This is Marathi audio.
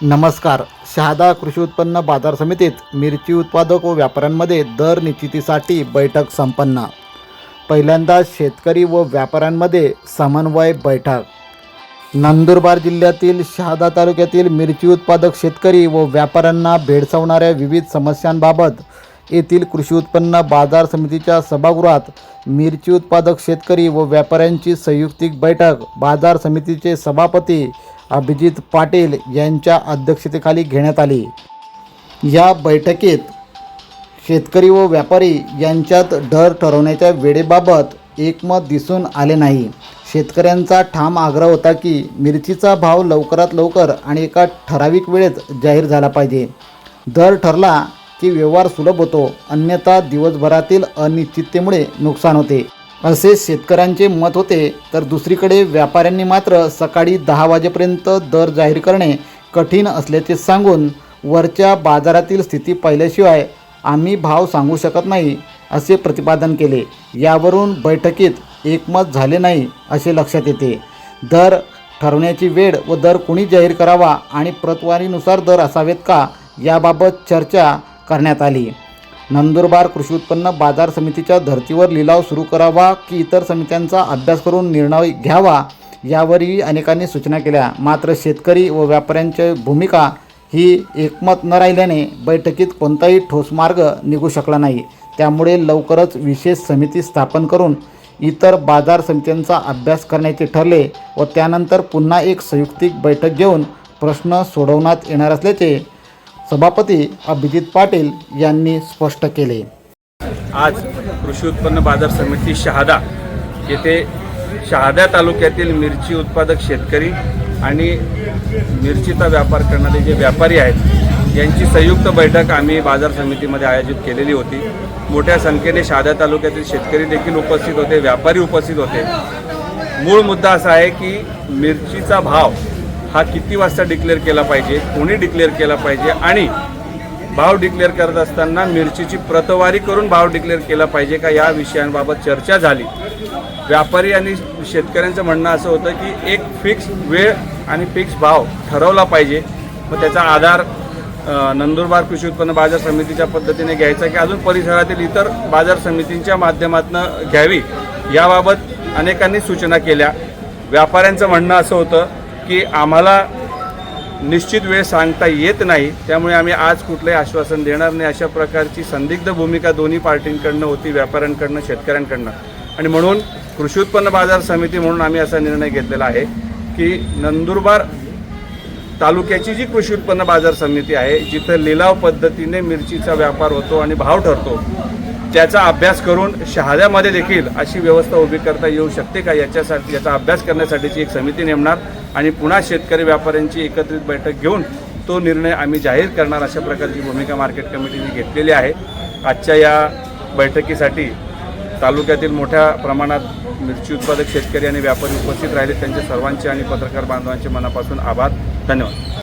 नमस्कार. शहादा कृषी उत्पन्न बाजार समितीत मिरची उत्पादक व व्यापाऱ्यांमध्ये दर निश्चितीसाठी बैठक संपन्न. पहिल्यांदा शेतकरी व व्यापाऱ्यांमध्ये समन्वय बैठक. नंदुरबार जिल्ह्यातील शहादा तालुक्यातील मिरची उत्पादक शेतकरी व व्यापाऱ्यांना भेडसावणाऱ्या विविध समस्यांबाबत येथील कृषी उत्पन्न बाजार समितीच्या सभागृहात मिरची उत्पादक शेतकरी व व्यापाऱ्यांची संयुक्तिक बैठक. बाजार समितीचे सभापती अभिजित पाटील यांच्या अध्यक्षतेखाली घेण्यात आली. या बैठकीत शेतकरी व व्यापारी यांच्यात दर ठरवण्याच्या वेळेबाबत एकमत दिसून आले नाही. शेतकऱ्यांचा ठाम आग्रह होता की मिरचीचा भाव लवकरात लवकर आणि एका ठराविक वेळेत जाहीर झाला पाहिजे. दर ठरला की व्यवहार सुलभ होतो अन्यथा दिवसभरातील अनिश्चिततेमुळे नुकसान होते. असे शेतकऱ्यांचे मत होते तर दुसरीकडे व्यापाऱ्यांनी मात्र सकाळी दहा वाजेपर्यंत दर जाहीर करणे कठीण असल्याचे सांगून वरच्या बाजारातील स्थिती पाहिल्याशिवाय आम्ही भाव सांगू शकत नाही असे प्रतिपादन केले. यावरून बैठकीत एकमत झाले नाही असे लक्षात येते. दर ठरवण्याची वेळ व दर कुणी जाहीर करावा आणि प्रतवारीनुसार दर असावेत का याबाबत चर्चा करण्यात आली. नंदुरबार कृषी उत्पन्न बाजार समितीच्या धर्तीवर लिलाव सुरू करावा की इतर समित्यांचा अभ्यास करून निर्णय घ्यावा यावरही अनेकांनी सूचना केल्या. मात्र शेतकरी व व्यापाऱ्यांची भूमिका ही एकमत न राहिल्याने बैठकीत कोणताही ठोस मार्ग निघू शकला नाही. त्यामुळे लवकरच विशेष समिती स्थापन करून इतर बाजार समित्यांचा अभ्यास करण्याचे ठरले व त्यानंतर पुन्हा एक संयुक्तिक बैठक घेऊन प्रश्न सोडवण्यात येणार असल्याचे सभापती अभिजित पाटील यांनी स्पष्ट केले. आज कृषी उत्पन्न बाजार समिती शहादा येथे शहादा तालुक्यातील मिरची उत्पादक शेतकरी आणि मिरचीचा व्यापार करणारे जे व्यापारी आहेत यांची संयुक्त बैठक आम्ही बाजार समितीमध्ये आयोजित केलेली होती. मोठ्या संख्येने शहादा तालुक्यातील शेतकरी देखील उपस्थित होते व्यापारी उपस्थित होते. मूळ मुद्दा असा आहे की मिरचीचा भाव हा किती वाजता डिक्लेअर केला पाहिजे कोणी डिक्लेअर केला पाहिजे आणि भाव डिक्लेअर करत असताना मिरचीची प्रतवारी करून भाव डिक्लेअर केला पाहिजे का या विषयांबाबत चर्चा झाली. व्यापारी आणि शेतकऱ्यांचं म्हणणं असं होतं की एक फिक्स वेळ आणि फिक्स भाव ठरवला पाहिजे. मग त्याचा आधार नंदुरबार कृषी उत्पन्न बाजार समितीच्या पद्धतीने घ्यायचा की अजून परिसरातील इतर बाजार समितींच्या माध्यमातून घ्यावी. याबाबत अनेकांनी सूचना केल्या. व्यापाऱ्यांचं म्हणणं असं होतं की आम्हाला निश्चित वेळ सांगता येत नाही त्यामुळे आम्ही आज कुठलंही आश्वासन देणार नाही. अशा प्रकारची संदिग्ध भूमिका दोन्ही पार्टींकडनं होती व्यापाऱ्यांकडनं शेतकऱ्यांकडनं. आणि म्हणून कृषी उत्पन्न बाजार समिती म्हणून आम्ही असा निर्णय घेतलेला आहे की नंदुरबार तालुक्याची जी कृषी उत्पन्न बाजार समिती आहे जिथं लिलाव पद्धतीने मिरचीचा व्यापार होतो आणि भाव ठरतो त्याचा अभ्यास करून शहाद्यामध्ये देखील अशी व्यवस्था उभी करता येऊ शकते का? याच्यासाठी याचा अभ्यास करण्यासाठीची एक समिती नेमणार. आणि पुन्हा शेतकरी व्यापाऱ्यांची एकत्रित बैठक घेऊन तो निर्णय आम्ही जाहीर करणार अशा प्रकारची भूमिका मार्केट कमिटीने घेतलेली आहे. आजच्या या बैठकीसाठी तालुक्यातील मोठ्या प्रमाणात मिरची उत्पादक शेतकरी आणि व्यापारी उपस्थित राहिले. त्यांचे सर्वांचे आणि पत्रकार बांधवांचे मनापासून आभार. धन्यवाद.